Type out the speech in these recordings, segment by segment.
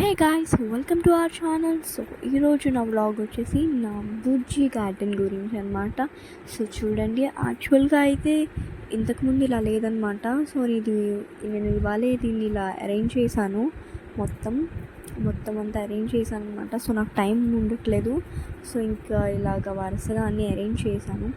Hey guys welcome to our channel so ఈరోజు నా vlog వచ్చేసి నా బుజ్జి గార్డెన్ గురించి అనమాట సో చూడండి యాక్చువల్గా అయితే ఇంతకుముందు ఇలా లేదనమాట సో ఇది నేను ఇవాళ దీన్ని ఇలా అరేంజ్ చేశాను. మొత్తం మొత్తం అంతా అరేంజ్ చేశాను అనమాట సో నాకు టైం ఉండట్లేదు. సో ఇంకా ఇలాగ వరుసగా అన్నీ అరేంజ్ చేశాను.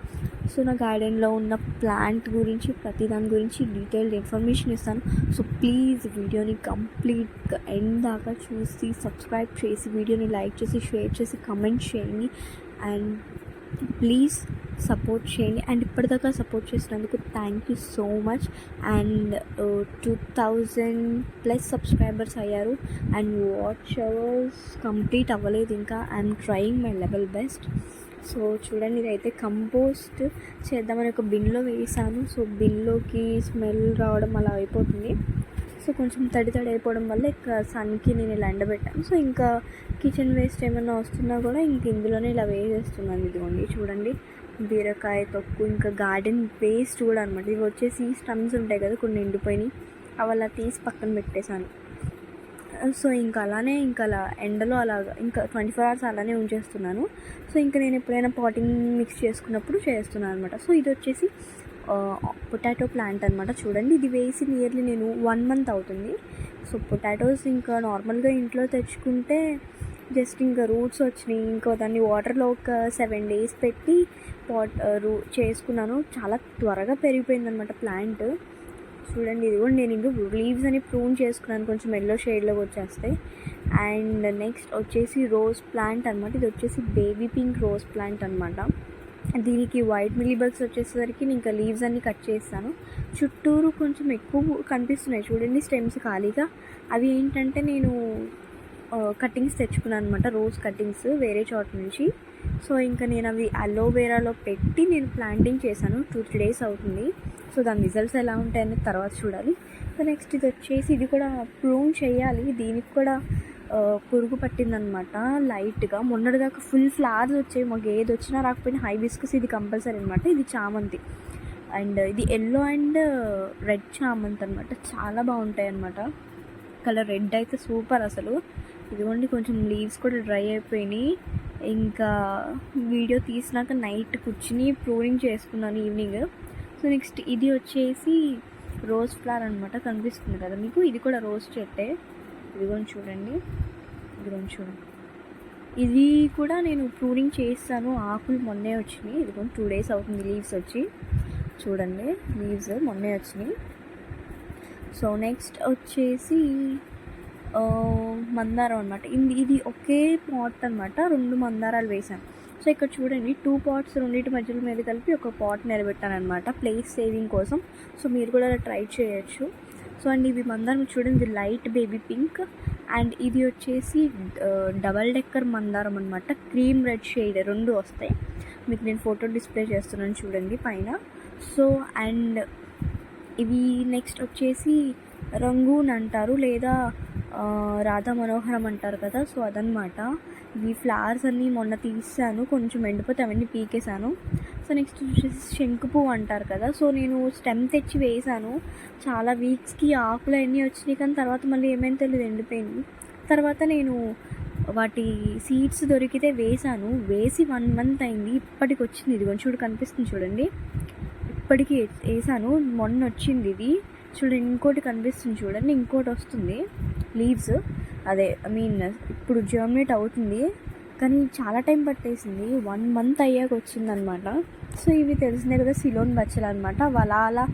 సో నా గార్డెన్లో ఉన్న ప్లాంట్ గురించి ప్రతి దాని గురించి డీటెయిల్డ్ ఇన్ఫర్మేషన్ ఇస్తాను. సో ప్లీజ్ వీడియోని కంప్లీట్గా ఎండ్ దాకా చూసి సబ్స్క్రైబ్ చేసి వీడియోని లైక్ చేసి షేర్ చేసి కమెంట్ చేయండి. అండ్ ప్లీజ్ సపోర్ట్ చేయండి అండ్ ఇప్పటిదాకా సపోర్ట్ చేసినందుకు thank you so much and two thousand plus subscribers అయ్యారు. అండ్ వాచ్ అవర్స్ కంప్లీట్ అవ్వలేదు ఇంకా. I'm trying my level best so చూడండి ఇదైతే కంపోస్ట్ చేద్దామని ఒక బిన్లో వేసాను. సో బిన్లోకి స్మెల్ రావడం అలా అయిపోతుంది. సో కొంచెం తడి తడి అయిపోవడం వల్ల ఇక సన్కి నేను ఇలా ఎండబెట్టాను. సో ఇంకా కిచెన్ వేస్ట్ ఏమైనా వస్తున్నా కూడా ఇంక ఇందులోనే ఇలా వేసేస్తున్నాను ఇదిగోండి. చూడండి బీరకాయ తొక్కు ఇంకా గార్డెన్ వేస్ట్ కూడా అనమాట ఇవి వచ్చేసి స్టమ్స్ ఉంటాయి కదా కొన్ని ఎండిపోయినాయి. అవి అలా తీసి పక్కన పెట్టేశాను. సో ఇంకా అలానే ఇంకా అలా ఎండలో అలాగా ఇంకా ట్వంటీ ఫోర్ అవర్స్ అలానే ఉంచేస్తున్నాను. సో ఇంకా నేను ఎప్పుడైనా పాటింగ్ మిక్స్ చేసుకున్నప్పుడు చేస్తున్నాను అనమాట సో ఇది వచ్చేసి పొటాటో ప్లాంట్ అనమాట చూడండి ఇది వేసి నియర్లీ నేను వన్ మంత్ అవుతుంది. సో పొటాటోస్ ఇంకా నార్మల్గా ఇంట్లో తెచ్చుకుంటే జస్ట్ ఇంకా రూట్స్ వచ్చినాయి. ఇంకా దాన్ని వాటర్లో ఒక సెవెన్ డేస్ పెట్టి పాట్ రూ చేసుకున్నాను. చాలా త్వరగా పెరిగిపోయింది అనమాట ప్లాంట్ చూడండి ఇది కూడా నేను ఇంకా లీవ్స్ అని ప్రూన్ చేసుకున్నాను. కొంచెం ఎల్లో షేడ్లోకి వచ్చేస్తాయి అండ్ నెక్స్ట్ వచ్చేసి రోజ్ ప్లాంట్ అనమాట ఇది వచ్చేసి బేబీ పింక్ రోజ్ ప్లాంట్ అనమాట దీనికి వైట్ మిల్లీ బగ్స్ వచ్చేసరికి నేను ఇంకా లీవ్స్ అన్ని కట్ చేస్తాను. చుట్టూరు కొంచెం ఎక్కువ కనిపిస్తున్నాయి. చూడండి స్టెమ్స్ ఖాళీగా. అవి ఏంటంటే నేను కటింగ్స్ తెచ్చుకున్నాను అనమాట రోజ్ కటింగ్స్ వేరే చోట నుంచి. సో ఇంకా నేను అవి అలోవేరాలో పెట్టి నేను ప్లాంటింగ్ చేశాను. టూ త్రీ డేస్ అవుతుంది. సో దాని రిజల్ట్స్ ఎలా ఉంటాయని తర్వాత చూడాలి. సో నెక్స్ట్ ఇది వచ్చేసి ఇది కూడా ప్రూన్ చేయాలి. దీనికి కూడా పురుగు పట్టిందనమాట లైట్గా మొన్నటిదాకా ఫుల్ ఫ్లవర్స్ వచ్చాయి మాకు ఏది వచ్చినా రాకపోయినా హై బిస్కస్ ఇది కంపల్సరీ అనమాట ఇది చామంతి. అండ్ ఇది ఎల్లో అండ్ రెడ్ చామంతి అనమాట చాలా బాగుంటాయి అనమాట కలర్ రెడ్ అయితే సూపర్ అసలు. ఇదిగోండి కొంచెం లీవ్స్ కూడా డ్రై అయిపోయినాయి. ఇంకా వీడియో తీసినాక నైట్ కూర్చుని ప్రూనింగ్ చేసుకున్నాను ఈవినింగ్ సో నెక్స్ట్ ఇది వచ్చేసి రోజ్ ఫ్లవర్ అనమాట కనిపిస్తుంది కదా మీకు? ఇది కూడా రోజ్ చెట్టే. ఇదిగోని చూడండి. ఇదిగోని చూడండి. ఇది కూడా నేను ప్రూనింగ్ చేస్తాను. ఆకులు మొన్నే వచ్చినాయి. ఇదిగోని టూ డేస్ అవుతుంది లీవ్స్ వచ్చి. చూడండి. లీవ్స్ మొన్నే వచ్చినాయి. సో నెక్స్ట్ వచ్చేసి మందారం అనమాట ఇది ఇది ఒకే పాట్ అనమాట రెండు మందారాలు వేసాను సో ఇక్కడ చూడండి. టూ పాట్స్ రెండింటి మధ్యలో మీద కలిపి ఒక పాట్ నిలబెట్టాను అనమాట ప్లేస్ సేవింగ్ కోసం. సో మీరు కూడా ట్రై చేయొచ్చు. సో అండ్ ఇవి మందారం చూడండి లైట్ బేబీ పింక్. అండ్ ఇది వచ్చేసి డబల్ డెక్కర్ మందారం అనమాట క్రీమ్ రెడ్ షేడ్ రెండు వస్తాయి. మీకు నేను ఫోటో డిస్ప్లే చేస్తున్నాను చూడండి పైన. సో అండ్ ఇవి నెక్స్ట్ వచ్చేసి రంగూన్ అంటారు లేదా రాధా మనోహరం అంటారు కదా సో అదనమాట ఈ ఫ్లవర్స్ అన్నీ మొన్న తీసాను కొంచెం ఎండిపోతే అవన్నీ పీకేసాను సో నెక్స్ట్ వచ్చేసి శంకు పువ్వు అంటారు కదా. సో నేను స్టెమ్ తెచ్చి వేసాను. చాలా వీక్స్కి ఆకులు అన్నీ వచ్చినాయి కానీ తర్వాత మళ్ళీ ఏమైనా తెలియదు ఎండిపోయింది. తర్వాత నేను వాటి సీడ్స్ దొరికితే వేసాను. వేసి వన్ మంత్ అయింది. ఇప్పటికి వచ్చింది. ఇది కొంచెం చూడు కనిపిస్తుంది చూడండి. ఇప్పటికి వేసాను. మొన్న వచ్చింది ఇది. చూడండి ఇంకోటి కనిపిస్తుంది చూడండి. ఇంకోటి వస్తుంది. లీవ్స్ అదే ఐ మీన్ ఇప్పుడు జర్మినేట్ అవుతుంది. కానీ చాలా టైం పట్టేసింది. వన్ మంత్ అయ్యాక వచ్చిందనమాట. సో ఇవి తెలిసిందే కదా సిలోన్ బచ్చలు అనమాట. అలా అలా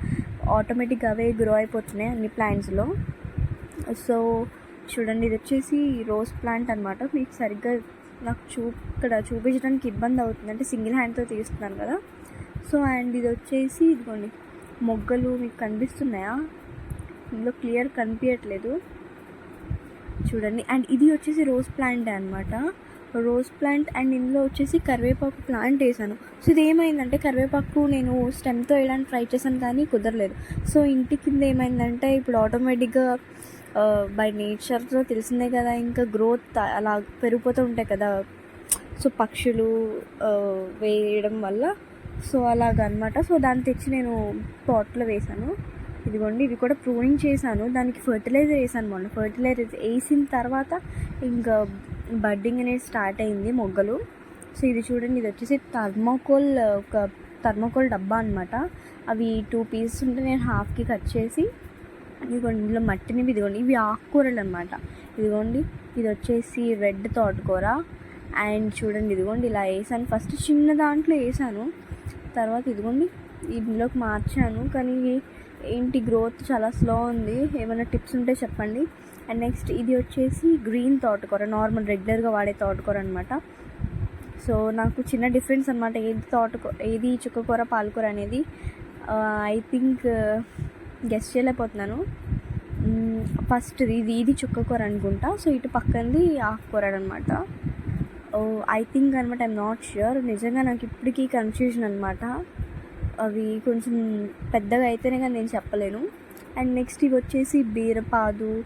ఆటోమేటిక్గా అవే గ్రో అయిపోతున్నాయి అన్ని ప్లాంట్స్లో సో చూడండి ఇది వచ్చేసి రోజ్ ప్లాంట్ అనమాట. మీకు సరిగ్గా నాకు చూ ఇక్కడ చూపించడానికి ఇబ్బంది అవుతుంది. అంటే సింగిల్ హ్యాండ్తో తీస్తున్నాను కదా. సో అండ్ ఇది వచ్చేసి ఇదిగోండి మొగ్గలు మీకు కనిపిస్తున్నాయా? ఇందులో క్లియర్ కనిపించట్లేదు చూడండి అండ్ ఇది వచ్చేసి రోజ్ ప్లాంట్ అనమాట. రోజ్ ప్లాంట్ అండ్ ఇందులో వచ్చేసి కరివేపాకు ప్లాంట్ వేసాను. సో ఇది ఏమైందంటే కరివేపాకు నేను స్టెమ్తో వేయడానికి ట్రై చేశాను కానీ కుదరలేదు. సో ఇంటి కింద ఏమైందంటే ఇప్పుడు ఆటోమేటిక్గా బై నేచర్తో తెలిసిందే కదా ఇంకా గ్రోత్ అలా పెరిగిపోతూ ఉంటాయి కదా. సో పక్షులు వేయడం వల్ల సో అలాగనమాట. సో దాన్ని తెచ్చి నేను పాట్లో వేసాను. ఇదిగోండి ఇవి కూడా ప్రూనింగ్ చేశాను. దానికి ఫర్టిలైజర్ వేసాను మొన్న. ఫర్టిలైజర్ వేసిన తర్వాత ఇంకా బడ్డింగ్ అనేది స్టార్ట్ అయింది మొగ్గలు. సో ఇది చూడండి ఇది వచ్చేసి థర్మోకోల్ ఒక థర్మోకోల్ డబ్బా అనమాట అవి టూ పీసెస్ ఉంటే నేను హాఫ్కి కట్ చేసి ఇదిగోండి ఇందులో మట్టిని ఇదిగోండి ఇవి ఆకుకూరలు అనమాట ఇదిగోండి ఇది వచ్చేసి రెడ్ తోటకూర. అండ్ చూడండి ఇదిగోండి ఇలా వేసాను. ఫస్ట్ చిన్న దాంట్లో వేసాను. తర్వాత ఇదిగోండి ఇందులోకి మార్చాను. కానీ ఏంటి గ్రోత్ చాలా స్లో ఉంది. ఏమైనా టిప్స్ ఉంటే చెప్పండి. అండ్ నెక్స్ట్ ఇది వచ్చేసి గ్రీన్ తోటకూర నార్మల్ రెగ్యులర్గా వాడే తోటకూర అనమాట సో నాకు చిన్న డిఫరెన్స్ అనమాట ఏది తోటకూర ఏది చుక్కకూర పాలకూర అనేది ఐ థింక్ గెస్ట్ చేయలేకపోతున్నాను. ఫస్ట్ ఇది ఇది చుక్కకూర అనుకుంటా. సో ఇటు పక్కనది ఆకుకూర అనమాట ఐ థింక్ అనమాట ఐమ్ oh, నాట్ ష్యూర్ నిజంగా నాకు ఇప్పటికీ కన్ఫ్యూజన్ అనమాట అవి కొంచెం పెద్దగా అయితేనే కానీ నేను చెప్పలేను. అండ్ నెక్స్ట్ ఇవి వచ్చేసి బీరపాదు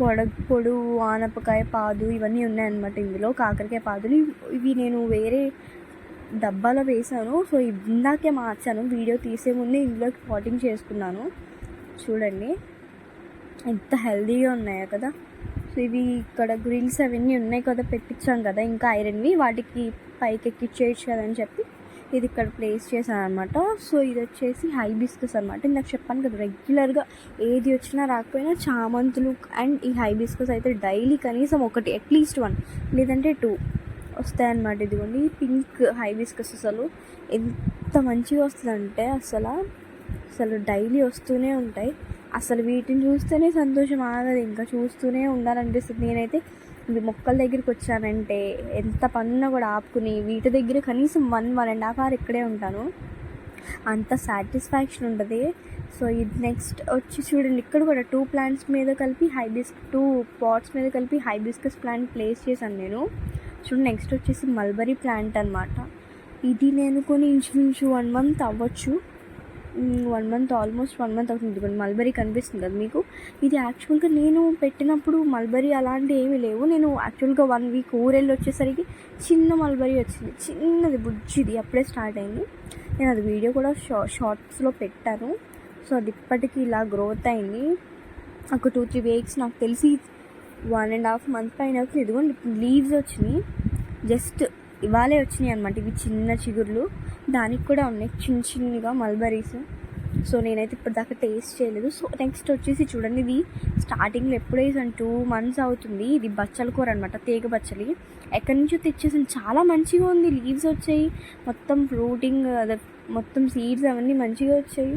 పొడ పొడు ఆనపకాయ పాదు ఇవన్నీ ఉన్నాయన్నమాట ఇందులో. కాకరకాయ పాదులు. ఇవి- ఇవి నేను వేరే డబ్బాలో వేసాను సో ఇందాకే మార్చాను. వీడియో తీసే ముందే ఇందులోకి పాటింగ్ చేసుకున్నాను. చూడండి. ఎంత హెల్దీగా ఉన్నాయో కదా. సో ఇవి ఇక్కడ గ్రిల్స్ అవన్నీ ఉన్నాయి కదా పెట్టించాం కదా. ఇంకా ఐరన్వి వాటికి పైకి ఎక్కిచ్చేయచ్చు కదా అని చెప్పి ఇది ఇక్కడ ప్లేస్ చేశాను అనమాట సో ఇది వచ్చేసి హైబిస్కస్ అనమాట నాకు చెప్పాను కదా రెగ్యులర్గా ఏది వచ్చినా రాకపోయినా చామంతులు అండ్ ఈ హైబిస్కస్ అయితే డైలీ కనీసం ఒకటి అట్లీస్ట్ వన్ లేదంటే టూ వస్తాయన్నమాట ఇదిగోండి. పింక్ హైబిస్కస్ అసలు ఎంత మంచిగా వస్తుందంటే అసలు అసలు డైలీ వస్తూనే ఉంటాయి. అసలు వీటిని చూస్తేనే సంతోషం ఆగదు ఇంకా చూస్తూనే ఉండాలనిపిస్తుంది. నేనైతే మొక్కల దగ్గరికి వచ్చానంటే ఎంత పనున్నా కూడా ఆపుకుని వీటి దగ్గర కనీసం one one and half hour ఇక్కడే ఉంటాను. అంత సాటిస్ఫాక్షన్ ఉంటుంది. సో ఇది నెక్స్ట్ వచ్చి చూడండి ఇక్కడ కూడా టూ ప్లాంట్స్ మీద కలిపి హైబిస్ టూ పాట్స్ మీద కలిపి హైబిస్కస్ ప్లాంట్ ప్లేస్ చేశాను నేను. చూడండి నెక్స్ట్ వచ్చేసి మల్బరీ ప్లాంట్ అనమాట ఇది నేను కొని ఇంచుమించు వన్ మంత్ అవ్వచ్చు. One month almost one month అవుతుంది. ఇదిగోండి మల్బరీ కనిపిస్తుంది కదా మీకు? ఇది యాక్చువల్గా నేను పెట్టినప్పుడు మల్బరీ అలాంటివి ఏమీ లేవు. నేను యాక్చువల్గా వన్ వీక్ ఊరెళ్ళి వచ్చేసరికి చిన్న మల్బరీ వచ్చింది. చిన్నది బుజ్జిది. అప్పుడే స్టార్ట్ అయింది. నేను అది వీడియో కూడా షా షార్ట్స్లో పెట్టాను. సో అది ఇప్పటికీ ఇలా గ్రోత్ అయింది. ఒక టూ త్రీ వీక్స్ నాకు తెలిసి వన్ అండ్ హాఫ్ మంత్ పైన ఇదిగోండి లీవ్స్ వచ్చినాయి. జస్ట్ ఇవాళే వచ్చినాయి అనమాట ఇవి చిన్న చిగుర్లు. దానికి కూడా ఉన్నాయి చిన్న చిన్నగా మల్బరీస్ సో నేనైతే ఇప్పటిదాకా టేస్ట్ చేయలేదు. సో నెక్స్ట్ వచ్చేసి చూడండి ఇది స్టార్టింగ్లో ఎప్పుడు టూ మంత్స్ అవుతుంది. ఇది బచ్చల కూర అనమాట తీగ బచ్చలి. ఎక్కడి నుంచో తెచ్చేసాను చాలా మంచిగా ఉంది. లీవ్స్ వచ్చాయి. మొత్తం ఫ్రూటింగ్ అదే మొత్తం సీడ్స్ అవన్నీ మంచిగా వచ్చాయి.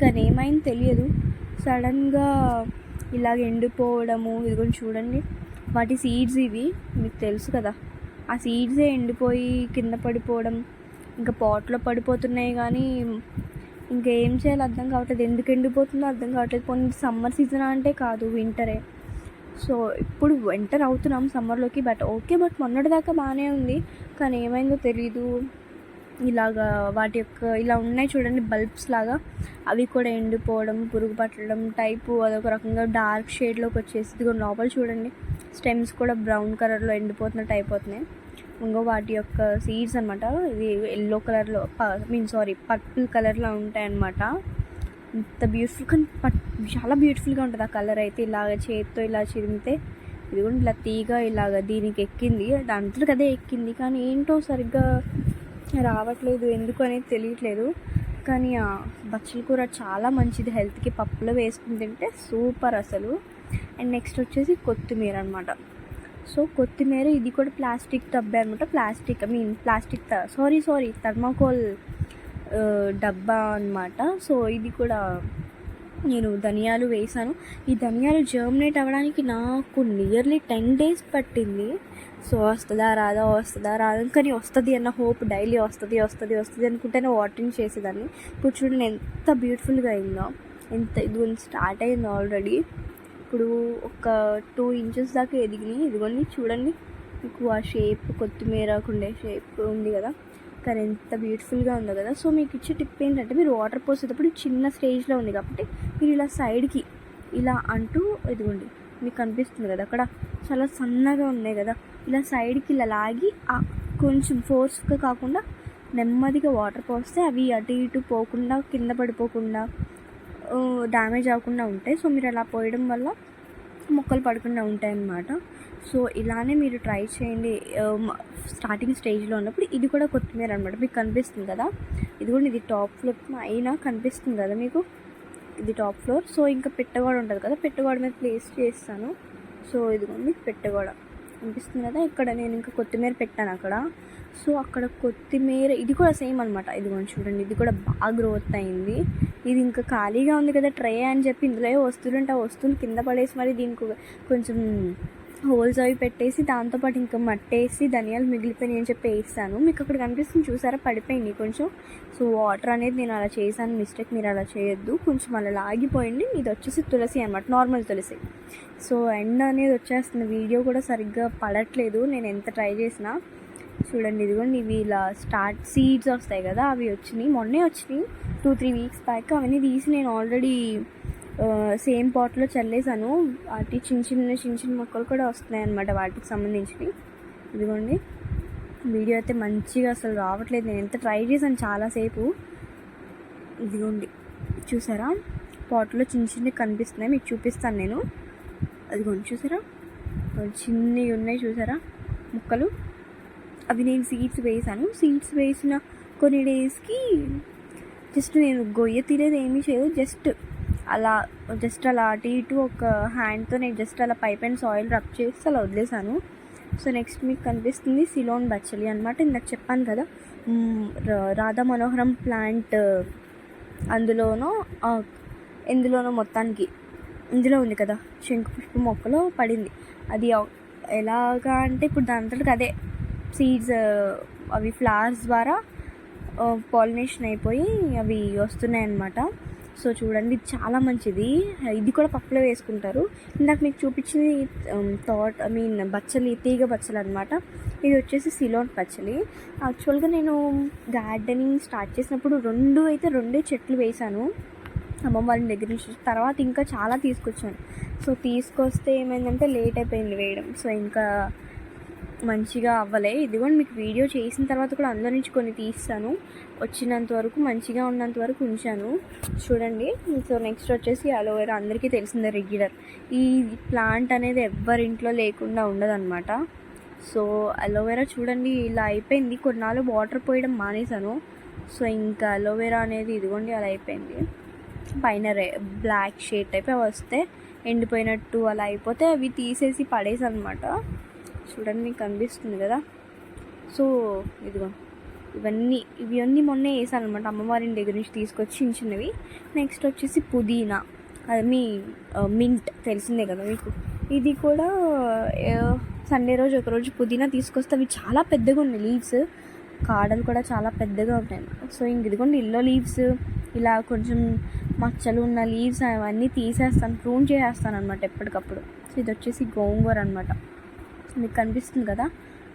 కానీ ఏమైంది తెలియదు. సడన్గా ఇలాగ ఎండిపోవడము ఇది కూడా చూడండి. వాటి సీడ్స్ ఇవి మీకు తెలుసు కదా. ఆ సీడ్సే ఎండిపోయి కింద పడిపోవడం ఇంకా పాట్లో పడిపోతున్నాయి కానీ ఇంకా ఏం చేయాలో అర్థం కావట్లేదు. ఎందుకు ఎండిపోతుందో అర్థం కావట్లేదు. పోనీ సమ్మర్ సీజన్ అంటే కాదు వింటరే సో ఇప్పుడు ఎంటర్ అవుతున్నాం సమ్మర్లోకి బట్ ఓకే బట్ మొన్నటిదాకా బాగానే ఉంది. కానీ ఏమైందో తెలీదు. ఇలాగా వాటి యొక్క ఇలా ఉన్నాయి చూడండి బల్బ్స్ లాగా. అవి కూడా ఎండిపోవడం పురుగు పట్టడం టైపు అదొక రకంగా డార్క్ షేడ్లోకి వచ్చేసి ఇదిగో లోపల చూడండి. స్టెమ్స్ కూడా బ్రౌన్ కలర్లో ఎండిపోతున్నట్టు అయిపోతున్నాయి. ఇంకో వాటి యొక్క సీడ్స్ అనమాట ఇవి ఎల్లో కలర్లో మీన్ సారీ పర్పుల్ కలర్లో ఉంటాయన్నమాట. ఇంత బ్యూటిఫుల్ కానీ పట్ చాలా బ్యూటిఫుల్గా ఉంటుంది ఆ కలర్ అయితే. ఇలాగ చేతితో ఇలా చిరిమితే ఇది కూడా ఇలా తీగ ఇలాగ దీనికి ఎక్కింది. దాంట్లో అదే ఎక్కింది. కానీ ఏంటో సరిగ్గా రావట్లేదు ఎందుకు అనేది తెలియట్లేదు. కానీ బచ్చల కూర చాలా మంచిది. హెల్త్కి పప్పులో వేసుకుని తింటే సూపర్ అసలు. అండ్ నెక్స్ట్ వచ్చేసి కొత్తిమీర అనమాట సో కొత్తిమీర ఇది కూడా ప్లాస్టిక్ డబ్బా అనమాట plastic I mean plastic sorry sorry thermocol డబ్బా అనమాట సో ఇది కూడా నేను ధనియాలు వేసాను. ఈ ధనియాలు జర్మినేట్ అవ్వడానికి నాకు నియర్లీ టెన్ డేస్ పట్టింది. సో వస్తుందా రాదా వస్తుందా రాదా కానీ వస్తుంది అన్న హోప్ డైలీ వస్తుంది వస్తుంది వస్తుంది అనుకుంటేనే వాటరింగ్ చేసేదాన్ని. ఇప్పుడు చూడండి ఎంత బ్యూటిఫుల్గా అయిందో ఎంత ఇదిగోని స్టార్ట్ అయింది ఆల్రెడీ ఇప్పుడు ఒక టూ ఇంచెస్ దాకా ఎదిగినాయి. ఇదిగోండి చూడండి మీకు ఆ షేప్ కొత్తిమీర ఉండే షేప్ ఉంది కదా. కానీ ఎంత బ్యూటిఫుల్గా ఉందో కదా. సో మీకు ఇచ్చే టిప్ ఏంటంటే మీరు వాటర్ పోసేటప్పుడు చిన్న స్టేజ్లో ఉంది కాబట్టి మీరు ఇలా సైడ్కి ఇలా అంటూ ఇదిగోండి మీకు కనిపిస్తుంది కదా అక్కడ. చాలా సన్నగా ఉన్నాయి కదా. ఇలా సైడ్కి ఇలా లాగి కొంచెం ఫోర్స్గా కాకుండా నెమ్మదిగా వాటర్ పోస్తే అవి అటు ఇటు పోకుండా కింద పడిపోకుండా డ్యామేజ్ అవ్వకుండా ఉంటాయి. సో మీరు అలా పోయడం వల్ల మొక్కలు పడకుండా ఉంటాయి అన్నమాట సో ఇలానే మీరు ట్రై చేయండి. స్టార్టింగ్ స్టేజ్లో ఉన్నప్పుడు ఇది కూడా కొత్తిమీర అనమాట మీకు కనిపిస్తుంది కదా? ఇది కూడా ఇది టాప్ ఫ్లోర్ అయినా కనిపిస్తుంది కదా మీకు? ఇది టాప్ ఫ్లోర్. సో ఇంకా పెట్టగోడ ఉంటుంది కదా? పెట్టగోడ మీద ప్లేస్ చేస్తాను. సో ఇదిగోండి పెట్టగోడ కనిపిస్తుంది కదా ఇక్కడ నేను ఇంకా కొత్తిమీర పెట్టాను అక్కడ. సో అక్కడ కొత్తిమీర ఇది కూడా సేమ్ అనమాట ఇదిగోండి చూడండి ఇది కూడా బాగా గ్రోత్ అయింది. ఇది ఇంకా ఖాళీగా ఉంది కదా ట్రే అని చెప్పి ఇందులో వస్తువులు ఉంటే ఆ వస్తువులు కింద పడేసి మరి దీనికి కొంచెం హోల్స్ అవి పెట్టేసి దాంతోపాటు ఇంకా మట్టేసి ధనియాలు మిగిలిపోయినాయి అని చెప్పి వేస్తాను. మీకు అక్కడ కనిపిస్తుంది చూసారా? పడిపోయింది కొంచెం. సో వాటర్ అనేది నేను అలా చేశాను. మిస్టేక్ మీరు అలా చేయొద్దు. కొంచెం అలా లాగిపోయింది. ఇది వచ్చేసి తులసి అనమాట నార్మల్ తులసి. సో ఎండ అనేది వచ్చేస్తుంది. వీడియో కూడా సరిగ్గా పడట్లేదు. నేను ఎంత ట్రై చేసినా. చూడండి ఇదిగోండి. ఇవి ఇలా స్టార్ట్ సీడ్స్ వస్తాయి కదా అవి వచ్చినాయి. మొన్నే వచ్చినాయి. టూ త్రీ వీక్స్ బ్యాక్ అవన్నీ తీసి నేను ఆల్రెడీ సేమ్ పాట్లో చల్లేసాను. వాటి చిన్న చిన్న చిన్న చిన్న మొక్కలు కూడా వస్తున్నాయి అనమాట వాటికి సంబంధించినవి. ఇదిగోండి. వీడియో అయితే మంచిగా అసలు రావట్లేదు. నేను ఎంత ట్రై చేశాను చాలాసేపు. ఇదిగోండి. చూసారా? పాట్లో చిన్న చిన్నవి కనిపిస్తున్నాయి. మీకు చూపిస్తాను నేను. అదిగోండి చూసారా? చిన్నవి ఉన్నాయి చూసారా? ముక్కలు. అవి నేను సీడ్స్ వేసాను. సీడ్స్ వేసిన కొన్ని డేస్కి జస్ట్ నేను గొయ్య తీరేది ఏమీ చేయదు జస్ట్ అలా జస్ట్ అలా అటు ఇటు ఒక హ్యాండ్తో నేను జస్ట్ అలా పైప్ అండ్ సాయిల్ రబ్ చేసి అలా వదిలేసాను సో నెక్స్ట్ మీకు కనిపిస్తుంది సిలోన్ బచ్చలి అనమాట ఇందాక చెప్పాను కదా రా- రాధా మనోహరం ప్లాంట్ అందులోనో ఎందులోనో మొత్తానికి ఇందులో ఉంది కదా శంకు పుష్ప మొక్కలో పడింది. అది ఎలాగా అంటే ఇప్పుడు దాని అదే సీడ్స్ అవి ఫ్లవర్స్ ద్వారా పాలినేషన్ అయిపోయి అవి వస్తున్నాయి అన్నమాట సో చూడండి ఇది చాలా మంచిది. ఇది కూడా పప్పులో వేసుకుంటారు. ఇందాక మీకు చూపించింది థాట్ ఐ మీన్ బచ్చలి తీగ బచ్చలు అనమాట ఇది వచ్చేసి సిలోన్ పచ్చలి. యాక్చువల్గా నేను గార్డెనింగ్ స్టార్ట్ చేసినప్పుడు రెండు అయితే రెండే చెట్లు వేశాను. అమ్మమ్మ వాళ్ళ దగ్గర నుంచి తర్వాత ఇంకా చాలా తీసుకొచ్చాను. సో తీసుకొస్తే ఏమైందంటే లేట్ అయిపోయింది వేయడం. సో ఇంకా మంచిగా అవ్వలే. ఇదిగోండి మీకు వీడియో చేసిన తర్వాత కూడా అందులో నుంచి కొన్ని తీస్తాను. వచ్చినంత వరకు మంచిగా ఉన్నంత వరకు ఉంచాను. చూడండి సో నెక్స్ట్ వచ్చేసి అలోవెరా. అందరికీ తెలిసిందే రెగ్యులర్ ఈ ప్లాంట్ అనేది ఎవ్వరింట్లో లేకుండా ఉండదన్నమాట. సో అలోవెరా చూడండి ఇలా అయిపోయింది. కొన్నాళ్ళు వాటర్ పోయడం మానేశాను. సో ఇంకా అలోవెరా అనేది ఇదిగోండి అలా అయిపోయింది. పైన రే బ్లాక్ షేడ్ టైప్ అవి వస్తే ఎండిపోయినట్టు అలా అయిపోతే అవి తీసేసి పడేసి అనమాట చూడండి మీకు కనిపిస్తుంది కదా? సో ఇదిగో ఇవన్నీ ఇవన్నీ మొన్నే వేసాను అనమాట అమ్మవారి దగ్గర నుంచి తీసుకొచ్చి చిన్న చిన్నవి. నెక్స్ట్ వచ్చేసి పుదీనా. అది మీ మింట్ తెలిసిందే కదా మీకు? ఇది కూడా సండే రోజు ఒకరోజు పుదీనా తీసుకొస్తే అవి చాలా పెద్దగా ఉన్నాయి లీవ్స్ కాడలు కూడా చాలా పెద్దగా ఉంటాయి సో ఇంక ఇదిగోండి ఇల్లో లీవ్స్ ఇలా కొంచెం మచ్చలు ఉన్న లీవ్స్ అవన్నీ తీసేస్తాను ప్రూన్ చేసేస్తాను అనమాట ఎప్పటికప్పుడు. సో ఇది వచ్చేసి గోంగూర అనమాట మీకు కనిపిస్తుంది కదా?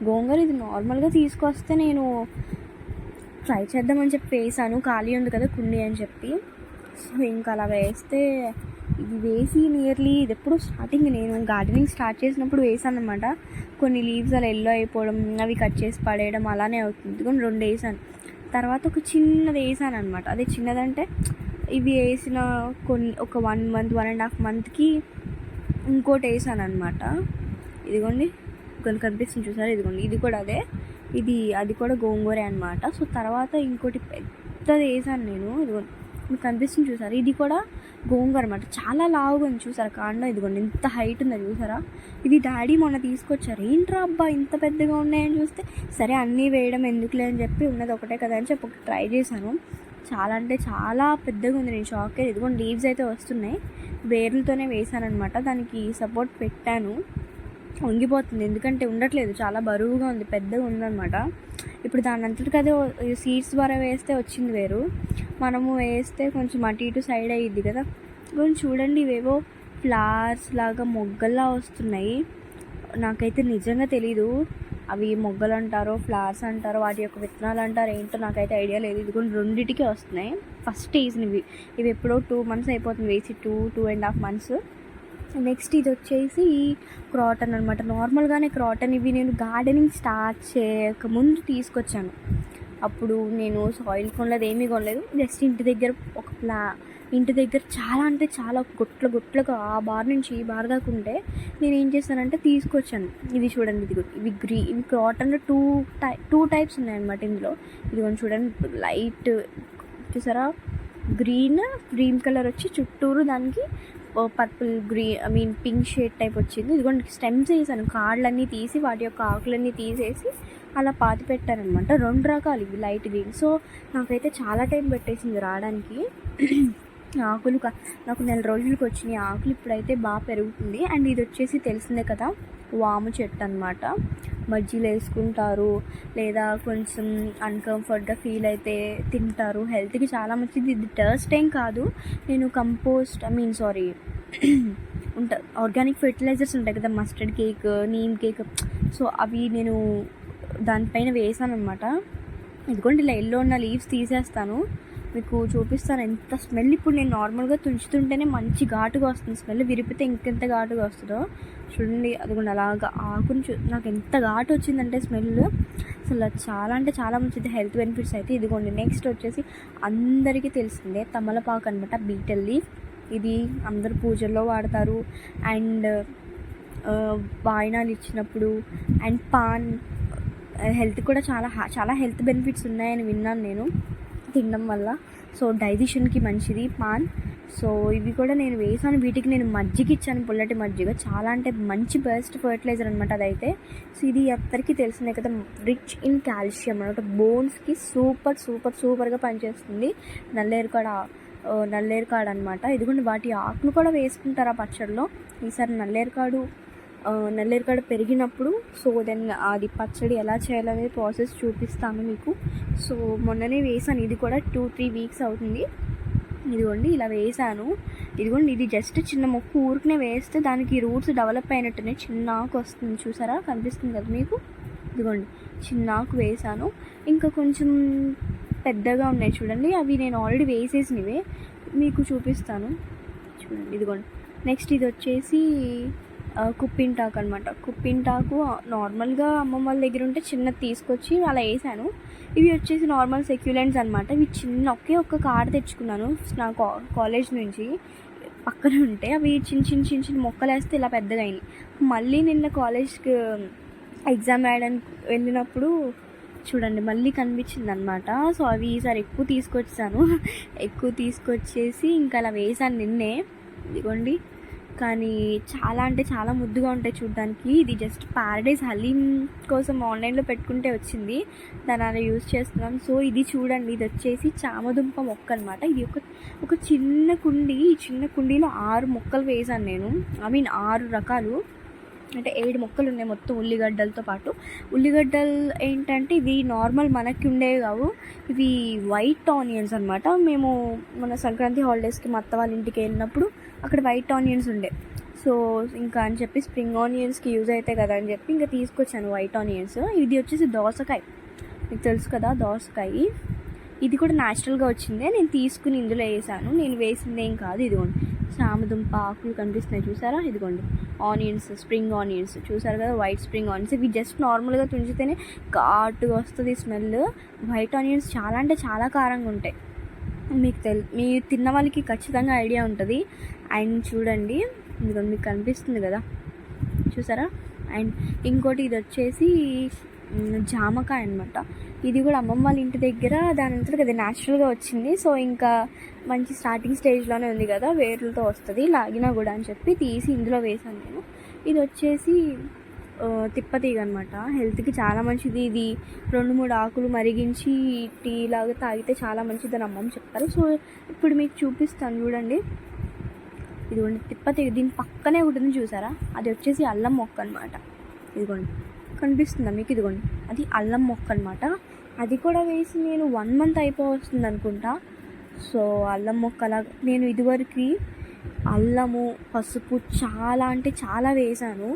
గోంగూర ఇది నార్మల్గా తీసుకొస్తే నేను ట్రై చేద్దామని చెప్పి వేసాను. ఖాళీ ఉంది కదా కుండి అని చెప్పి. సో ఇంకా అలా వేస్తే ఇది వేసి నియర్లీ ఇది ఎప్పుడు స్టార్టింగ్ నేను గార్డెనింగ్ స్టార్ట్ చేసినప్పుడు వేసాను అనమాట కొన్ని లీవ్స్ అలా ఎల్లో అయిపోవడం అవి కట్ చేసి పడేయడం అలానే అవుతుంది. కొన్ని రెండు వేసాను. తర్వాత ఒక చిన్నది వేసాను అనమాట అదే చిన్నదంటే ఇవి వేసిన కొన్ని ఒక one month one and half మంత్కి ఇంకోటి వేసాను అనమాట ఇదిగోండి. కొన్ని కనిపిస్తుంది చూసారా? ఇదిగోండి ఇది కూడా అదే. ఇది అది కూడా గోంగూరే అనమాట సో తర్వాత ఇంకోటి పెద్దది వేసాను నేను. ఇదిగోండి మీకు కనిపిస్తుంది చూసారా? ఇది కూడా గోంగూర అనమాట చాలా లావుగా ఉంది చూసారా? కాండం ఇదిగోండి ఇంత హైట్ ఉంది చూసారా? ఇది డాడీ మొన్న తీసుకొచ్చారు. ఏంట్రా అబ్బా ఇంత పెద్దగా ఉన్నాయని చూస్తే? సరే అన్నీ వేయడం ఎందుకులే అని చెప్పి ఉన్నది ఒకటే కదా అని చెప్పి ఒకటి ట్రై చేశాను. చాలా అంటే చాలా పెద్దగా ఉంది. నేను షాక్ ఇదిగోండి లీవ్స్ అయితే వస్తున్నాయి. వేర్లతోనే వేసానమాట దానికి సపోర్ట్ పెట్టాను. వంగిపోతుంది. ఎందుకంటే ఉండట్లేదు. చాలా బరువుగా ఉంది. పెద్దగా ఉందన్నమాట. ఇప్పుడు దాని అంతటికి సీడ్స్ ద్వారా వేస్తే వచ్చింది వేరు. మనము వేస్తే కొంచెం అటు ఇటు సైడ్ అయ్యిద్ది కదా. కొంచెం చూడండి ఇవేవో ఫ్లవర్స్ లాగా మొగ్గల్లా వస్తున్నాయి. నాకైతే నిజంగా తెలీదు. అవి మొగ్గలు అంటారో ఫ్లవర్స్ అంటారో వాటి యొక్క విత్తనాలు అంటారో ఏంటో నాకైతే ఐడియా లేదు. ఇది కూడా రెండింటికి వస్తున్నాయి. ఫస్ట్ వేసినవి ఇవి. ఎప్పుడో టూ మంత్స్ అయిపోతుంది. వేసి two two and half months next ఇది వచ్చేసి క్రాటన్ అనమాట నార్మల్గానే క్రాటన్ ఇవి నేను గార్డెనింగ్ స్టార్ట్ చేయక ముందు తీసుకొచ్చాను. అప్పుడు నేను సాయిల్ కొనలేదు ఏమీ కొనలేదు. జస్ట్ ఇంటి దగ్గర ఒక ప్లా ఇంటి దగ్గర చాలా అంటే చాలా గొట్ల గొట్లకు ఆ బార్ నుంచి ఈ బార్ దాకా ఉంటే నేను ఏం చేశానంటే తీసుకొచ్చాను. ఇది చూడండి ఇది ఇవి గ్రీ ఇవి క్రాటన్లో టూ టై టూ టైప్స్ ఉన్నాయన్నమాట ఇందులో. ఇది కొంచెం చూడండి లైట్ చూసారా? గ్రీన్ గ్రీన్ కలర్ వచ్చి చుట్టూరు దానికి purple green I mean pink shade type వచ్చింది. ఇదిగోండి స్టెమ్స్ వేసాను కాళ్ళన్నీ తీసి వాటి యొక్క ఆకులన్నీ తీసేసి అలా పాతి పెట్టారనమాట. రెండు రకాలు ఇవి లైట్ గ్రీన్ సో నాకైతే చాలా టైం పెట్టేసింది రావడానికి. ఆకులు నాకు నెల రోజులకి వచ్చినాయి. ఆకులు ఇప్పుడైతే బాగా పెరుగుతుంది. అండ్ ఇది వచ్చేసి తెలిసిందే కదా వాము చెట్టు అనమాట మజ్జిలో వేసుకుంటారు. లేదా కొంచెం అన్కంఫర్ట్గా ఫీల్ అయితే తింటారు. హెల్త్కి చాలా మంచిది. ఇది టర్స్ట్ ఏం కాదు. నేను కంపోస్ట్ ఐ మీన్ సారీ ఉంటా ఆర్గానిక్ ఫెర్టిలైజర్స్ ఉంటాయి కదా mustard cake neem cake so అవి నేను దానిపైన వేసాను అనమాట ఇదిగోండి ఇలా ఎల్లో ఉన్న లీవ్స్ తీసేస్తాను. మీకు చూపిస్తాను. ఎంత స్మెల్ ఇప్పుడు నేను నార్మల్గా తుంచుతుంటేనే మంచి ఘాటుగా వస్తుంది. స్మెల్ విరిపితే ఇంకెంత ఘాటుగా వస్తుందో చూడండి అదిగోండి అలాగా ఆకుని చూ నాకు ఎంత ఘాటు వచ్చిందంటే స్మెల్. అసలు చాలా అంటే చాలా మంచిది. హెల్త్ బెనిఫిట్స్ అయితే ఇదిగోండి. నెక్స్ట్ వచ్చేసి అందరికీ తెలిసిందే తమలపాకు అనమాట బీటల్ లీఫ్. ఇది అందరు పూజల్లో వాడతారు. అండ్ వాయినాలు ఇచ్చినప్పుడు అండ్ పాన్. హెల్త్ కూడా చాలా చాలా హెల్త్ బెనిఫిట్స్ ఉన్నాయని విన్నాను నేను. తినడం వల్ల. సో డైజెషన్కి మంచిది పాన్. సో ఇవి కూడా నేను వేసాను. వీటికి నేను మజ్జిగ ఇచ్చాను పుల్లటి మజ్జిగ. చాలా అంటే మంచి బెస్ట్ ఫర్టిలైజర్ అనమాట అదైతే. సో ఇది అందరికీ తెలిసిందే కదా రిచ్ ఇన్ కాల్షియం అనమాట బోన్స్కి సూపర్ సూపర్ సూపర్గా పనిచేస్తుంది. నల్లేరు కాడ నల్లేరు కాడ అనమాట ఇదిగోండి వాటి ఆకులు కూడా వేసుకుంటారు ఆ పచ్చడిలో. ఈసారి నల్లేరు కాడు నల్లేరు కాడ పెరిగినప్పుడు సో దెన్ అది పచ్చడి ఎలా చేయాలనే ప్రాసెస్ చూపిస్తాను మీకు. సో మొన్ననే వేసాను ఇది కూడా టూ త్రీ వీక్స్ అవుతుంది. ఇదిగోండి ఇలా వేసాను. ఇదిగోండి ఇది జస్ట్ చిన్న మొక్క ఊరికనే వేస్తే దానికి రూట్స్ డెవలప్ అయినట్టునే చిన్న ఆకు వస్తుంది. చూసారా? కనిపిస్తుంది కదా మీకు? ఇదిగోండి చిన్న ఆకు వేసాను. ఇంకా కొంచెం పెద్దగా ఉన్నాయి చూడండి. అవి నేను ఆల్రెడీ వేసేసినవే. మీకు చూపిస్తాను. చూడండి ఇదిగోండి. నెక్స్ట్ ఇది వచ్చేసి కుప్పింటాకు అనమాట కుప్పింటాకు నార్మల్గా అమ్మమ్మ వాళ్ళ దగ్గర ఉంటే చిన్నది తీసుకొచ్చి అలా వేసాను. ఇవి వచ్చేసి నార్మల్ సెక్యులెంట్స్ అనమాట ఇవి చిన్న ఒకే ఒక్క కార్డ్ తెచ్చుకున్నాను. నా కా కాలేజ్ నుంచి పక్కన ఉంటే అవి చిన్న చిన్న చిన్న చిన్న మొక్కలు వేస్తే ఇలా పెద్దగా అయినాయి. మళ్ళీ నిన్న కాలేజ్కి ఎగ్జామ్ రాయడానికి వెళ్ళినప్పుడు చూడండి మళ్ళీ కనిపించింది అనమాట సో అవి ఈసారి ఎక్కువ తీసుకొచ్చాను. ఎక్కువ తీసుకొచ్చేసి ఇంకా అలా వేసాను నిన్నే. ఇదిగోండి. కానీ చాలా అంటే చాలా ముద్దుగా ఉంటాయి చూడడానికి. ఇది జస్ట్ ప్యారడైజ్ హలీం కోసం ఆన్లైన్లో పెట్టుకుంటే వచ్చింది. దాని అలా యూజ్ చేస్తున్నాం. సో ఇది చూడండి ఇది వచ్చేసి చామదుంప మొక్క అనమాట ఇది ఒక ఒక చిన్న కుండి ఈ చిన్న కుండీలో ఆరు మొక్కలు వేసాను నేను. ఐ మీన్ ఆరు రకాలు. అంటే ఏడు మొక్కలు ఉన్నాయి మొత్తం ఉల్లిగడ్డలతో పాటు. ఉల్లిగడ్డలు ఏంటంటే ఇవి నార్మల్ మనకి ఉండేవి కావు. ఇవి వైట్ ఆనియన్స్ అనమాట మేము మన సంక్రాంతి హాలిడేస్కి మా అత్త వాళ్ళ ఇంటికి వెళ్ళినప్పుడు అక్కడ వైట్ ఆనియన్స్ ఉండే. సో ఇంకా అని చెప్పి స్ప్రింగ్ ఆనియన్స్కి యూజ్ అవుతాయి కదా అని చెప్పి ఇంకా తీసుకొచ్చాను వైట్ ఆనియన్స్. ఇది వచ్చేసి దోసకాయ. మీకు తెలుసు కదా దోసకాయ. ఇది కూడా న్యాచురల్గా వచ్చిందే. నేను తీసుకుని ఇందులో వేసాను. నేను వేసింది ఏం కాదు. ఇదిగోండి. చామదుంప ఆకులు కనిపిస్తున్నాయి చూసారా? ఇదిగోండి. Onions spring onions. చూసారు కదా? White spring onions. ఇవి జస్ట్ నార్మల్గా తుంచితేనే ఘాటుగా వస్తుంది స్మెల్. వైట్ ఆనియన్స్ చాలా అంటే చాలా కారంగా ఉంటాయి. మీకు తెల్ మీరు తిన్న వాళ్ళకి ఖచ్చితంగా ఐడియా ఉంటుంది. అండ్ చూడండి ఇదిగో మీకు కనిపిస్తుంది కదా. చూసారా? అండ్ ఇంకోటి ఇది వచ్చేసి జామకాయ అనమాట ఇది కూడా అమ్మమ్మ వాళ్ళ ఇంటి దగ్గర దాని అంతటి అది న్యాచురల్గా వచ్చింది. సో ఇంకా మంచి స్టార్టింగ్ స్టేజ్లోనే ఉంది కదా వేర్లతో వస్తుంది. లాగినా కూడా అని చెప్పి తీసి ఇందులో వేసాను నేను. ఇది వచ్చేసి తిప్పతీగ అనమాట హెల్త్కి చాలా మంచిది. ఇది రెండు మూడు ఆకులు మరిగించి టీ లాగా తాగితే చాలా మంచిది అని అమ్మమ్మ చెప్తారు. సో ఇప్పుడు మీకు చూపిస్తాను చూడండి. ఇదిగోండి తిప్పతీగ. దీని పక్కనే ఉంటుంది చూసారా? అది వచ్చేసి అల్లం మొక్క అనమాట ఇదిగోండి కనిపిస్తుందా మీకు? ఇదిగోండి అది అల్లం మొక్క అనమాట అది కూడా వేసి నేను వన్ మంత్ అయిపోవస్తుంది అనుకుంటా. సో అల్లం మొక్క అలా నేను ఇదివరకు అల్లము పసుపు చాలా అంటే చాలా వేశాను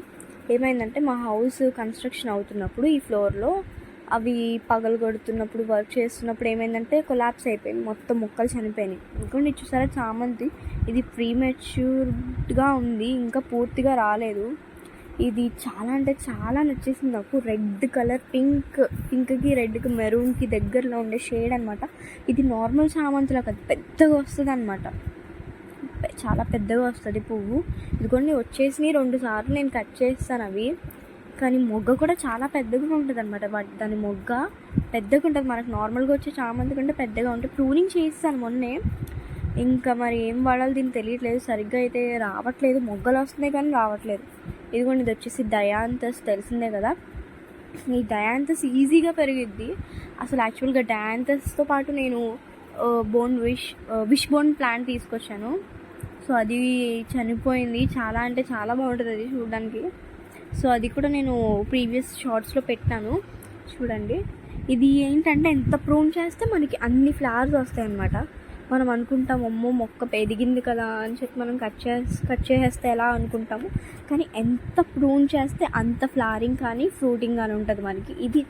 ఏమైందంటే మా హౌస్ కన్స్ట్రక్షన్ అవుతున్నప్పుడు ఈ ఫ్లోర్లో అవి పగలు కొడుతున్నప్పుడు వర్క్ చేస్తున్నప్పుడు ఏమైందంటే కొలాప్స్ అయిపోయింది. మొత్తం మొక్కలు చనిపోయినాయి. ఇంకోటి చూసారా చామంతి? ఇది ప్రీమెచ్యూర్డ్గా ఉంది. ఇంకా పూర్తిగా రాలేదు. ఇది చాలా అంటే చాలా నచ్చేసింది నాకు. రెడ్ కలర్ పింక్ పింక్కి రెడ్కి మెరూన్కి దగ్గరలో ఉండే షేడ్ అనమాట ఇది నార్మల్ చామంతిలో కాదు పెద్దగా వస్తుంది అనమాట చాలా పెద్దగా వస్తుంది పువ్వు. ఇదిగోండి వచ్చేసి రెండు సార్లు నేను కట్ చేస్తాను అవి. కానీ మొగ్గ కూడా చాలా పెద్దగా ఉంటుంది అనమాట దాని మొగ్గ పెద్దగా ఉంటుంది. మనకు నార్మల్గా వచ్చే చామంతి కంటే పెద్దగా ఉంటుంది ప్రూనింగ్ చేస్తాను మొన్నే. ఇంకా మరి ఏం వాడాలి దీన్ని తెలియట్లేదు. సరిగ్గా అయితే రావట్లేదు. మొగ్గలు వస్తున్నాయి కానీ రావట్లేదు. ఇదిగోండి ఇది వచ్చేసి డయాంతస్ తెలిసిందే కదా? ఈ డయాంతస్ ఈజీగా పెరిగిద్ది. అసలు యాక్చువల్గా డయాంతస్తో పాటు నేను bone wish wish bone plant తీసుకొచ్చాను. సో అది చనిపోయింది. చాలా అంటే చాలా బాగుంటుంది అది చూడడానికి. సో అది కూడా నేను ప్రీవియస్ షార్ట్స్లో పెట్టాను. చూడండి. ఇది ఏంటంటే ఎంత ప్రూన్ చేస్తే మనకి అన్ని ఫ్లవర్స్ వస్తాయి అన్నమాట మనం అనుకుంటాం అమ్మో మొక్క ఎదిగింది కదా అని చెప్పి మనం కట్ చే కట్ చేసేస్తే ఎలా అనుకుంటాము. కానీ ఎంత ప్రూన్ చేస్తే అంత ఫ్లవరింగ్ కానీ ఫ్రూటింగ్ కానీ ఉంటుంది మనకి. ఇది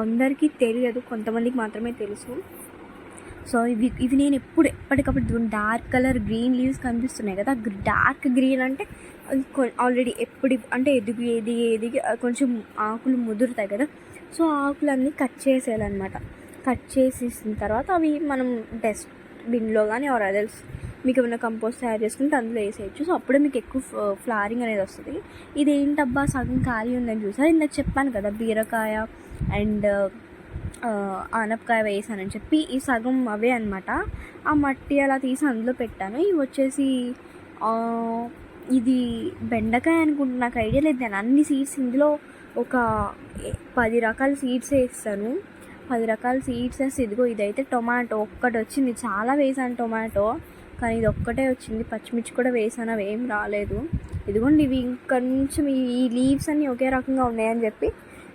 అందరికీ తెలియదు కొంతమందికి మాత్రమే తెలుసు. సో ఇవి ఇవి నేను ఎప్పుడు ఎప్పటికప్పుడు డార్క్ కలర్ గ్రీన్ లీవ్స్ కనిపిస్తున్నాయి కదా. డార్క్ గ్రీన్ అంటే ఆల్రెడీ ఎప్పుడు అంటే ఎదిగి ఎదిగి ఎదిగి కొంచెం ఆకులు ముదురుతాయి కదా. సో ఆకులన్నీ కట్ చేసేయాలన్నమాట. కట్ చేసేసిన తర్వాత అవి మనం డస్ట్ బిన్లో కానీ ఆర్ అదర్స్ మీకు ఏమైనా కంపోస్ట్ తయారు చేసుకుంటే అందులో వేసేయచ్చు. సో అప్పుడే మీకు ఎక్కువ ఫ్లవరింగ్ అనేది వస్తుంది. ఇది ఏంటబ్బా సగం ఖాళీ ఉందని చూసారు? ఇందాక చెప్పాను కదా బీరకాయ అండ్ ఆనపకాయ వేసానని చెప్పి ఈ సగం అవే అనమాట ఆ మట్టి అలా తీసి అందులో పెట్టాను. ఇవి వచ్చేసి ఇది బెండకాయ అనుకుంటే నాకు ఐడియా లేదు. నేను అన్ని సీడ్స్ ఇందులో ఒక పది రకాల సీడ్స్ వేస్తాను. పది రకాల సీడ్స్ వేస్తే ఇదిగో ఇదైతే టొమాటో ఒక్కటి వచ్చింది. చాలా వేసాను టొమాటో కానీ ఇది ఒక్కటే వచ్చింది. పచ్చిమిర్చి కూడా వేసాను అవి ఏం రాలేదు. ఇదిగోండి ఇవి ఇంకొంచెం ఈ లీవ్స్ అన్నీ ఒకే రకంగా ఉన్నాయని చెప్పి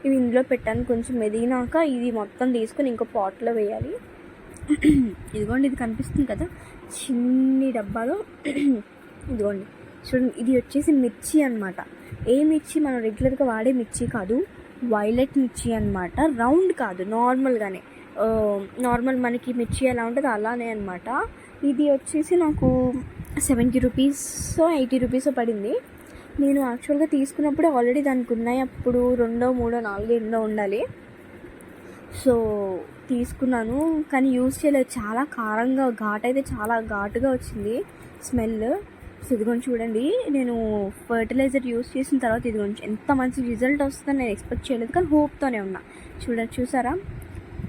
ఇవి ఇందులో పెట్టాను. కొంచెం మెదిగినాక ఇది మొత్తం తీసుకొని ఇంకో పాట్లో వేయాలి. ఇదిగోండి ఇది కనిపిస్తుంది కదా? చిన్ని డబ్బాలో. ఇదిగోండి. చూడండి ఇది వచ్చేసి మిర్చి అనమాట ఏ మిర్చి? మనం రెగ్యులర్గా వాడే మిర్చి కాదు. వైలెట్ మిర్చి అనమాట రౌండ్ కాదు నార్మల్గానే. నార్మల్ మనకి మిర్చి ఎలా ఉంటుందో అలానే అనమాట ఇది వచ్చేసి నాకు సెవెంటీ రూపీస్ ఎయిటీ రూపీస్ పడింది. నేను యాక్చువల్గా తీసుకున్నప్పుడు ఆల్రెడీ దానికి ఉన్నాయి. అప్పుడు రెండో మూడో నాలుగో ఎన్నో ఉండాలి. సో తీసుకున్నాను. కానీ యూజ్ చేయలేదు. చాలా కారంగా ఘాట్ అయితే చాలా ఘాటుగా వచ్చింది స్మెల్ సో ఇదిగోని చూడండి. నేను ఫర్టిలైజర్ యూస్ చేసిన తర్వాత ఇదిగోని ఎంత మంచి రిజల్ట్ వస్తుందని నేను ఎక్స్పెక్ట్ చేయలేదు. కానీ హోప్తోనే ఉన్నా. చూడ చూసారా?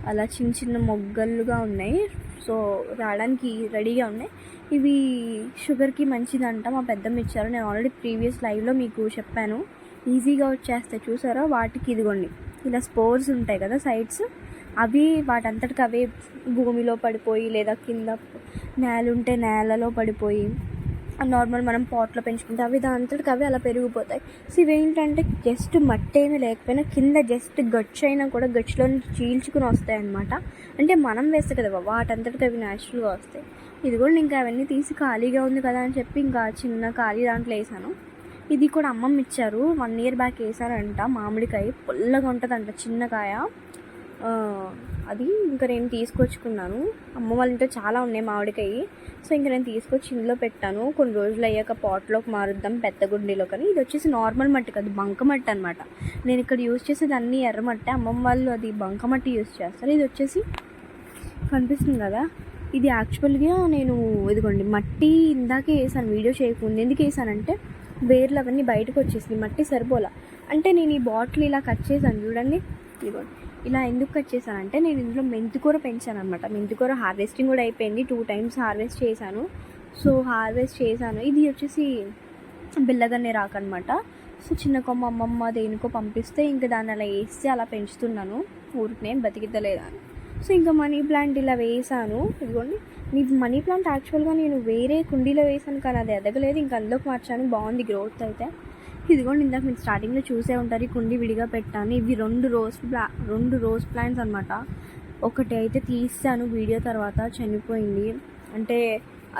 అలా చిన్న చిన్న మొగ్గలుగా ఉన్నాయి. సో రావడానికి రెడీగా ఉన్నాయి. ఇవి షుగర్కి మంచిదంట మా పెద్దమ్మ ఇచ్చారు. నేను ఆల్రెడీ ప్రీవియస్ లైవ్లో మీకు చెప్పాను. ఈజీగా వచ్చేస్తాయి చూసారా? వాటికి ఇదిగోండి. ఇలా స్పోర్స్ ఉంటాయి కదా సైడ్స్? అవి వాటంతటికి అవే భూమిలో పడిపోయి లేదా కింద నేల ఉంటే నేలలో పడిపోయి నార్మల్ మనం పాట్లో పెంచుకుంటే అవి దాంతటికి అవి అలా పెరిగిపోతాయి. సో ఇవేంటంటే జస్ట్ మట్టి ఏమీ లేకపోయినా కింద జస్ట్ గచ్చు అయినా కూడా గచ్చులో చీల్చుకుని వస్తాయి అనమాట అంటే మనం వేస్తే కదా వాటంతటికి అవి న్యాచురల్గా వస్తాయి. ఇది కూడా ఇంకా అవన్నీ తీసి ఖాళీగా ఉంది కదా అని చెప్పి ఇంకా చిన్న ఖాళీ దాంట్లో వేసాను. ఇది కూడా అమ్మమ్మ ఇచ్చారు. వన్ ఇయర్ బ్యాక్ వేసారంట. మామిడికాయ పుల్లగా ఉంటుందంట చిన్న కాయ. అది ఇంకా నేను తీసుకొచ్చుకున్నాను. అమ్మ వాళ్ళ ఇంట్లో చాలా ఉన్నాయి మామిడికాయ. సో ఇంకా నేను తీసుకొచ్చి ఇందులో పెట్టాను. కొన్ని రోజులు అయ్యాక పాట్లోకి మారుద్దాం పెద్ద గుండీలో కానీ ఇది వచ్చేసి నార్మల్ మట్టి కాదు బంకమట్టి అనమాట నేను ఇక్కడ యూజ్ చేసేది అన్ని ఎర్రమట్టి అమ్మమ్మ వాళ్ళు అది బంకమట్టి యూజ్ చేస్తారు. ఇది వచ్చేసి కనిపిస్తుంది కదా? ఇది యాక్చువల్గా నేను ఇదిగోండి మట్టి ఇందాకే వేసాను వీడియో చేయకముందు. ఎందుకు వేసానంటే వేర్లు అవన్నీ బయటకు వచ్చేసింది మట్టి సరిపోలా. అంటే నేను ఈ బాటిల్ ఇలా కట్ చేశాను చూడండి. ఇదిగోండి. ఇలా ఎందుకు కట్ చేశానంటే నేను ఇందులో మెంతికూర పెంచాను అనమాట మెంతికూర హార్వెస్టింగ్ కూడా అయిపోయింది. టూ టైమ్స్ హార్వెస్ట్ చేశాను. సో హార్వెస్ట్ చేశాను. ఇది వచ్చేసి బిల్లగన్నే రాకనమాట సో చిన్న కొమ్మ అమ్మమ్మ దేనికో పంపిస్తే ఇంకా దాన్ని అలా వేస్తే అలా పెంచుతున్నాను. ఊరికి నేను బతికిద్దలేదా అని సో ఇంకా మనీ ప్లాంట్ ఇలా వేసాను ఇదిగోండి. మీ మనీ ప్లాంట్ యాక్చువల్గా నేను వేరే కుండీలో వేసాను కానీ అది ఎదగలేదు. ఇంకా అందులోకి మార్చాను. బాగుంది. గ్రోత్ అయితే. ఇదిగోండి ఇందాక మీరు స్టార్టింగ్లో చూసే ఉంటారు ఈ కుండి విడిగా పెట్టాను. ఇవి రెండు రోజ్ ప్లా రెండు రోజ్ ప్లాంట్స్ అనమాట ఒకటి అయితే తీసాను వీడియో తర్వాత చనిపోయింది. అంటే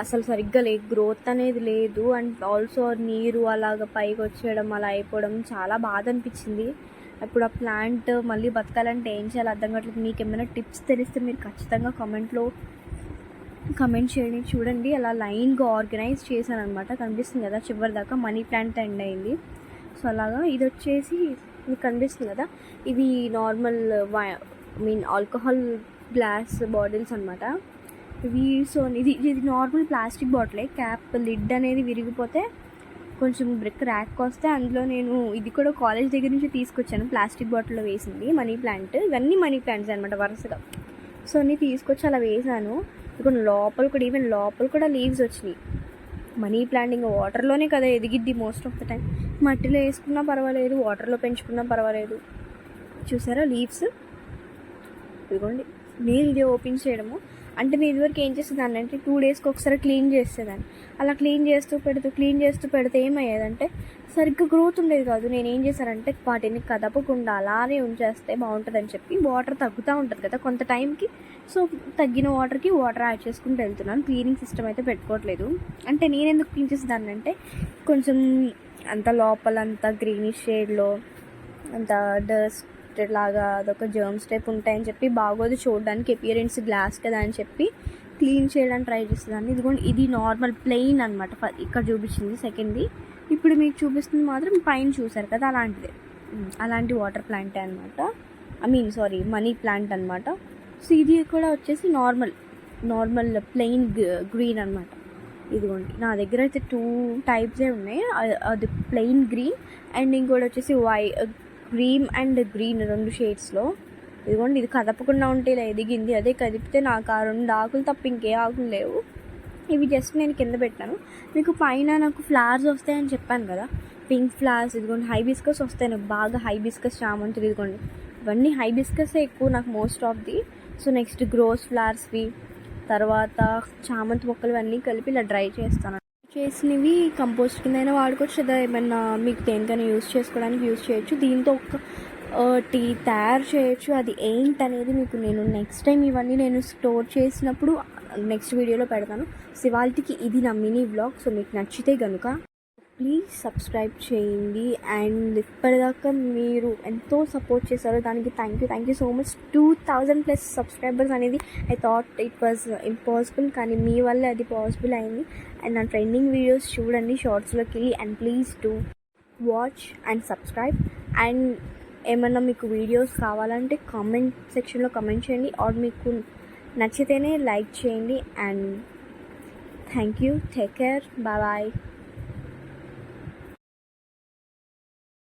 అసలు సరిగ్గా లేదు గ్రోత్ అనేది లేదు. అండ్ ఆల్సో నీరు అలాగ పైకి వచ్చేయడం అలా అయిపోవడం చాలా బాధ అనిపించింది. ఇప్పుడు ఆ ప్లాంట్ మళ్ళీ బతకాలంటే ఏం చేయాలి అర్థం కావట్లేదు. మీకు ఏమైనా టిప్స్ తెలిస్తే మీరు ఖచ్చితంగా కామెంట్లో కమెంట్ చేయండి. చూడండి అలా లైన్గా ఆర్గనైజ్ చేశాను అనమాట కనిపిస్తుంది కదా చివరి దాకా మనీ ప్లాంట్ ఎండ్ అయింది. సో అలాగా. ఇది వచ్చేసి మీకు కనిపిస్తుంది కదా. ఇవి normal I mean alcohol glass bottles అనమాట ఇవి సో ఇది ఇది నార్మల్ ప్లాస్టిక్ బాటిలే. క్యాప్ లిడ్ అనేది విరిగిపోతే కొంచెం బ్రిక్ ర్యాక్ వస్తే అందులో నేను ఇది కూడా కాలేజ్ దగ్గర నుంచి తీసుకొచ్చాను. ప్లాస్టిక్ బాటిల్లో వేసింది మనీ ప్లాంట్. ఇవన్నీ మనీ ప్లాంట్స్ అనమాట వరుసగా. సో అన్నీ తీసుకొచ్చి అలా వేసాను. ఇక్కడ లోపల కూడా ఈవెన్ లోపల కూడా లీవ్స్ వచ్చినాయి. మనీ ప్లాంట్ ఇంకా వాటర్లోనే కదా ఎదిగిద్ది మోస్ట్ ఆఫ్ ద టైం మట్టిలో వేసుకున్నా పర్వాలేదు వాటర్లో పెంచుకున్నా పర్వాలేదు. చూసారా లీవ్స్ ఇదిగోండి. నేను ఇది ఓపెన్ చేయడము. అంటే నేను ఇదివరకు ఏం చేసేదాన్ని అంటే టూ డేస్కి ఒకసారి క్లీన్ చేసేదాన్ని. అలా క్లీన్ చేస్తూ పెడుతూ క్లీన్ చేస్తూ పెడితే ఏమయ్యేదంటే సరిగ్గా గ్రోత్ ఉండేది కాదు. నేను ఏం చేశానంటే వాటిని కదపకుండా అలానే ఉంచేస్తే బాగుంటుందని చెప్పి వాటర్ తగ్గుతూ ఉంటుంది కదా కొంత టైంకి సో తగ్గిన వాటర్కి వాటర్ యాడ్ చేసుకుంటూ వెళ్తున్నాను. క్లీనింగ్ సిస్టమ్ అయితే పెట్టుకోవట్లేదు. అంటే నేను ఎందుకు క్లీన్ చేసేదాన్ని అంటే కొంచెం అంత లోపల గ్రీనిష్ షేడ్లో అంత డస్ట్ లాగా అదొక జర్మ్స్ టైప్ ఉంటాయని చెప్పి బాగోదు చూడడానికి అపియరెన్స్ గ్లాస్ కదా అని చెప్పి క్లీన్ చేయడానికి ట్రై చేసేదాన్ని. ఇదిగోండి ఇది నార్మల్ ప్లెయిన్ అనమాట ఇక్కడ చూపించింది సెకండ్ది ఇప్పుడు మీకు చూపిస్తుంది మాత్రం పైన చూసారు కదా అలాంటిదే. అలాంటి వాటర్ ప్లాంటే అనమాట I mean sorry money plant అనమాట సో ఇది కూడా వచ్చేసి నార్మల్ నార్మల్ ప్లెయిన్ గ్రీన్ అనమాట ఇదిగోండి. నా దగ్గర అయితే టూ టైప్సే ఉన్నాయి. అది ప్లెయిన్ గ్రీన్ అండ్ ఇంకోటి వచ్చేసి వై క్రీమ్ అండ్ గ్రీన్ రెండు షేడ్స్లో ఇదిగోండి ఇది కదపకుండా ఉంటే ఇలా ఎదిగింది. అదే కదిపితే నాకు ఆ రెండు ఆకులు తప్ప ఇంకే ఆకులు లేవు. ఇవి జస్ట్ నేను కింద పెట్టాను. మీకు పైన నాకు ఫ్లవర్స్ వస్తాయని చెప్పాను కదా. పింక్ ఫ్లవర్స్ ఇదిగోండి హైబిస్కస్ వస్తాయి. నాకు బాగా హైబిస్కస్ చామంతులు ఇదిగోండి. ఇవన్నీ హైబిస్కస్ ఎక్కువ నాకు most of the so next grows ఫ్లవర్స్వి తర్వాత చామంతి మొక్కలు అన్నీ కలిపి ఇలా డ్రై చేస్తాను. చేసినవి కంపోస్ట్ కింద వాడుకోవచ్చు. లేదా ఏమైనా మీకు దేనికైనా యూస్ చేసుకోవడానికి యూస్ చేయొచ్చు. దీంతో ఒక టీ తయారు చేయొచ్చు. అది ఏంటనేది మీకు నేను నెక్స్ట్ టైం ఇవన్నీ నేను స్టోర్ చేసినప్పుడు నెక్స్ట్ వీడియోలో పెడతాను. శివాల్టికి ఇది నా మినీ బ్లాగ్ సో మీకు నచ్చితే కనుక ప్లీజ్ సబ్స్క్రైబ్ చేయండి. అండ్ ఇప్పటిదాకా మీరు ఎంతో సపోర్ట్ చేశారు దానికి thank you thank you so much two thousand plus subscribers అనేది I thought it was impossible కానీ మీ వల్ల అది పాసిబుల్ అయింది. అండ్ నా ట్రెండింగ్ వీడియోస్ చూడండి షార్ట్స్లోకి వెళ్ళి. And please to watch and subscribe and ఏమన్నా మీకు వీడియోస్ కావాలంటే కామెంట్ సెక్షన్లో కామెంట్ చేయండి. ఆర్ మీకు నచ్చితేనే లైక్ చేయండి. And thank you take care bye bye